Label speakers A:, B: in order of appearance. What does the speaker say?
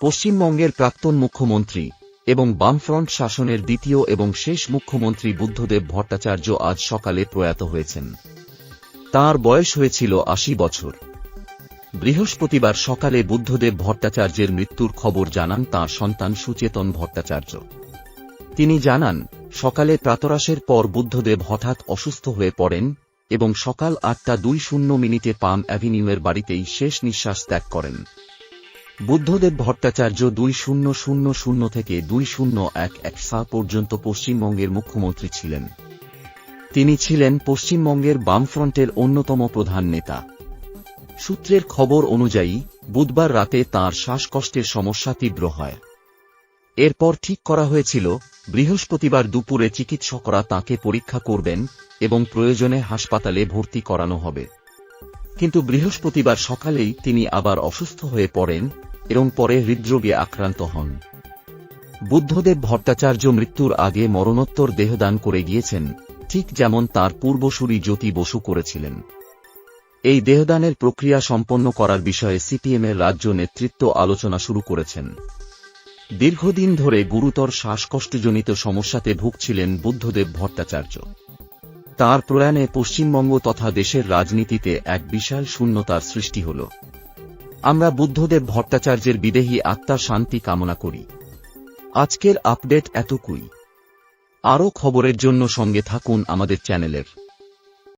A: পশ্চিমবঙ্গের প্রাক্তন মুখ্যমন্ত্রী এবং বামফ্রন্ট শাসনের দ্বিতীয় এবং শেষ মুখ্যমন্ত্রী বুদ্ধদেব ভট্টাচার্য আজ সকালে প্রয়াত হয়েছেন। তার বয়স হয়েছিল আশি বছর। বৃহস্পতিবার সকালে বুদ্ধদেব ভট্টাচার্যের মৃত্যুর খবর জানান তাঁর সন্তান সুচেতন ভট্টাচার্য। তিনি জানান, সকালে প্রাতরাশের পর বুদ্ধদেব হঠাৎ অসুস্থ হয়ে পড়েন এবং সকাল আটটা দুই শূন্য মিনিটে পাম অ্যাভিনিউয়ের বাড়িতেই শেষ নিঃশ্বাস ত্যাগ করেন। বুদ্ধদেব ভট্টাচার্য দুই শূন্য শূন্য শূন্য থেকে দুই শূন্য এক এক সা পর্যন্ত পশ্চিমবঙ্গের মুখ্যমন্ত্রী ছিলেন। তিনি ছিলেন পশ্চিমবঙ্গের বামফ্রন্টের অন্যতম প্রধান নেতা। সূত্রের খবর অনুযায়ী, বুধবার রাতে তাঁর শ্বাসকষ্টের সমস্যা তীব্র হয়। এরপর ঠিক করা হয়েছিল, বৃহস্পতিবার দুপুরে চিকিৎসকরা তাঁকে পরীক্ষা করবেন এবং প্রয়োজনে হাসপাতালে ভর্তি করানো হবে। কিন্তু বৃহস্পতিবার সকালেই তিনি আবার অসুস্থ হয়ে পড়েন, এবং পরে হৃদরোগে আক্রান্ত হন। বুদ্ধদেব ভট্টাচার্য মৃত্যুর আগে মরণোত্তর দেহদান করে গিয়েছেন, ঠিক যেমন তার পূর্বসূরি জ্যোতি বসু করেছিলেন। এই দেহদানের প্রক্রিয়া সম্পন্ন করার বিষয়ে সিপিএমের রাজ্য নেতৃত্ব আলোচনা শুরু করেছেন। দীর্ঘদিন ধরে গুরুতর শ্বাসকষ্টজনিত সমস্যাতে ভুগছিলেন বুদ্ধদেব ভট্টাচার্য। তার প্রয়াণে পশ্চিমবঙ্গ তথা দেশের রাজনীতিতে এক বিশাল শূন্যতার সৃষ্টি হল। আমরা বুদ্ধদেব ভট্টাচার্যের বিদেহী আত্মার শান্তি কামনা করি। আজকের আপডেট এতকুই। আরও খবরের জন্য সঙ্গে থাকুন আমাদের চ্যানেলের।